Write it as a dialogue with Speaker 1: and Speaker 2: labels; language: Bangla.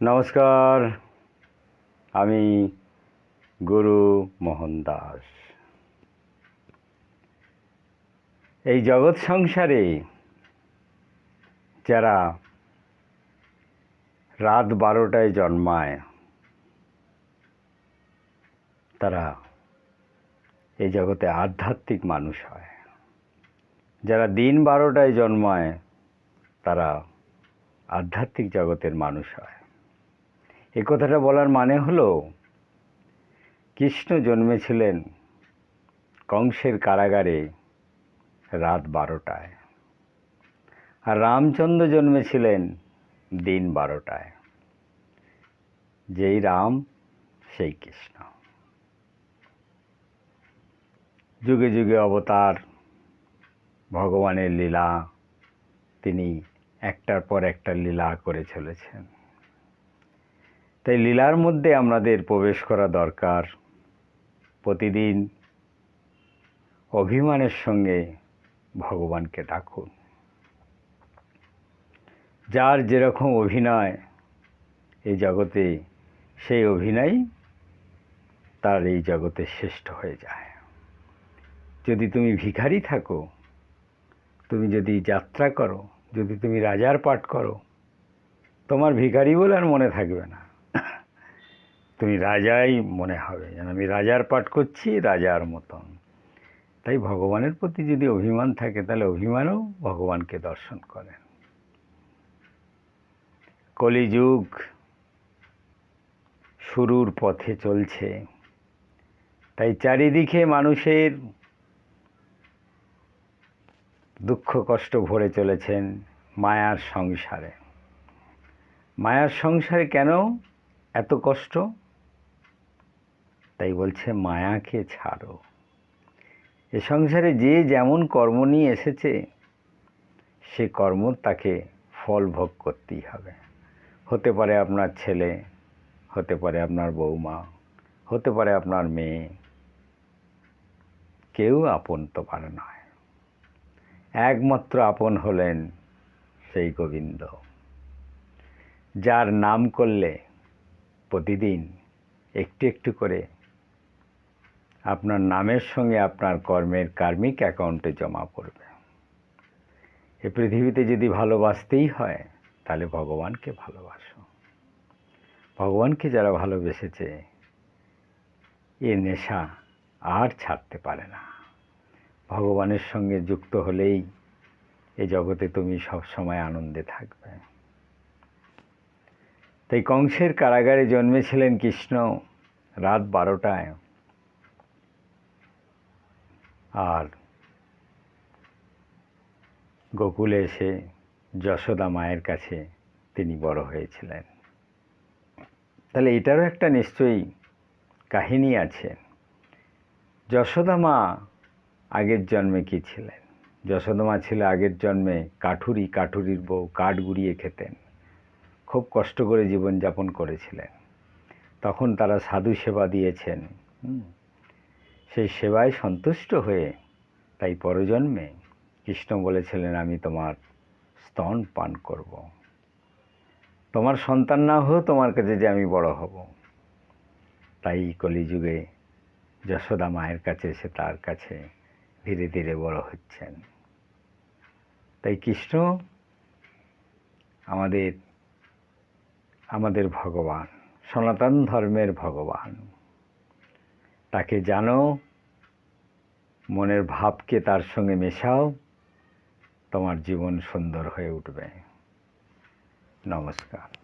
Speaker 1: নমস্কার। আমি গুরু মোহন দাস। এই জগৎ সংসারে যারা রাত বারোটায় জন্মায়, তারা এই জগতে আধ্যাত্মিক মানুষ হয়। যারা দিন বারোটায় জন্মায়, তারা আধ্যাত্মিক জগতের মানুষ হয়। এ কথাটা বলার মানে হলো, কৃষ্ণ জন্মেছিলেন কংসের কারাগারে রাত বারোটায় আর রামচন্দ্র জন্মেছিলেন দিন বারোটায়। যেই রাম, সেই কৃষ্ণ। যুগে যুগে অবতার, ভগবানের লীলা, তিনি একটার পর একটা লীলা করে চলেছেন। তাই লীলার মধ্যে আমাদের প্রবেশ করা দরকার। প্রতিদিন অভিমানের সঙ্গে ভগবানকে ডাকুন। যার যেরকম অভিনয় এই জগতে, সেই অভিনয় তার এই জগতে শ্রেষ্ঠ হয়ে যায়। যদি তুমি ভিখারি থাকো, তুমি যদি যাত্রা করো, যদি তুমি রাজার পাঠ করো, তোমার ভিখারি বলে আর মনে থাকবে না। তুমি রাজাই মনে হবে। যেন আমি রাজার পাঠ করছি, রাজার মতন। তাই ভগবানের প্রতি যদি অভিমান থাকে, তাহলে অভিমানও ভগবানকে দর্শন করেন। কলিযুগ শুরুর পথে চলছে। তাই চারিদিকে মানুষের দুঃখ, কষ্ট ভরে চলেছেন মায়ার সংসারে। মায়ার সংসারে কেন এত কষ্ট? তাই বলছে, মায়াকে ছাড়ো। এ সংসারে যে যেমন কর্ম নিয়ে এসেছে, সে কর্ম তাকে ফল ভোগ করতেই হবে। হতে পারে আপনার ছেলে, হতে পারে আপনার বৌমা, হতে পারে আপনার মেয়ে। কেউ আপন তো পারে নয় একমাত্র আপন হলেন সেই গোবিন্দ, যার নাম করলে প্রতিদিন একটু একটু করে আপনার নামের সঙ্গে আপনার কর্মের কার্মিক অ্যাকাউন্টে জমা পড়বে। এ পৃথিবীতে যদি ভালোবাসতেই হয়, তাহলে ভগবানকে ভালোবাসো। ভগবানকে যারা ভালোবেসেছে, এ নেশা আর ছাড়তে পারে না। ভগবানের সঙ্গে যুক্ত হলেই এ জগতে তুমি সব সময় আনন্দে থাকবে। তাই কংসের কারাগারে জন্মেছিলেন কৃষ্ণ রাত বারোটায়। আর গোকুলে এসে যশোদা মায়ের কাছে তিনি বড় হয়েছিলেন। তাহলে এটারও একটা নিশ্চয়ই কাহিনী আছে। যশোদা মা আগের জন্মে কি ছিলেন? যশোদা মা ছিল আগের জন্মে কাঠুরি, কাঠুরির বউ, কাঠ গুড়িয়ে খেতেন। খুব কষ্ট করে জীবনযাপন করেছিলেন। তখন তারা সাধু সেবা দিয়েছেন। সেই সেবায় সন্তুষ্ট হয়ে তাই পরজন্মে কৃষ্ণ বলেছিলেন, আমি তোমার স্তন পান করব। তোমার সন্তান না হয়েও তোমার কাছে যে আমি বড় হব। তাই কলিযুগে যশোদা মায়ের কাছে এসে তার কাছে ধীরে ধীরে বড় হচ্ছেন। তাই কৃষ্ণ আমাদের আমাদের ভগবান, সনাতন ধর্মের ভগবান। তাকে জানো মনের ভাবকে তার সঙ্গে মেশাও তোমার জীবন সুন্দর হয়ে উঠবে। নমস্কার।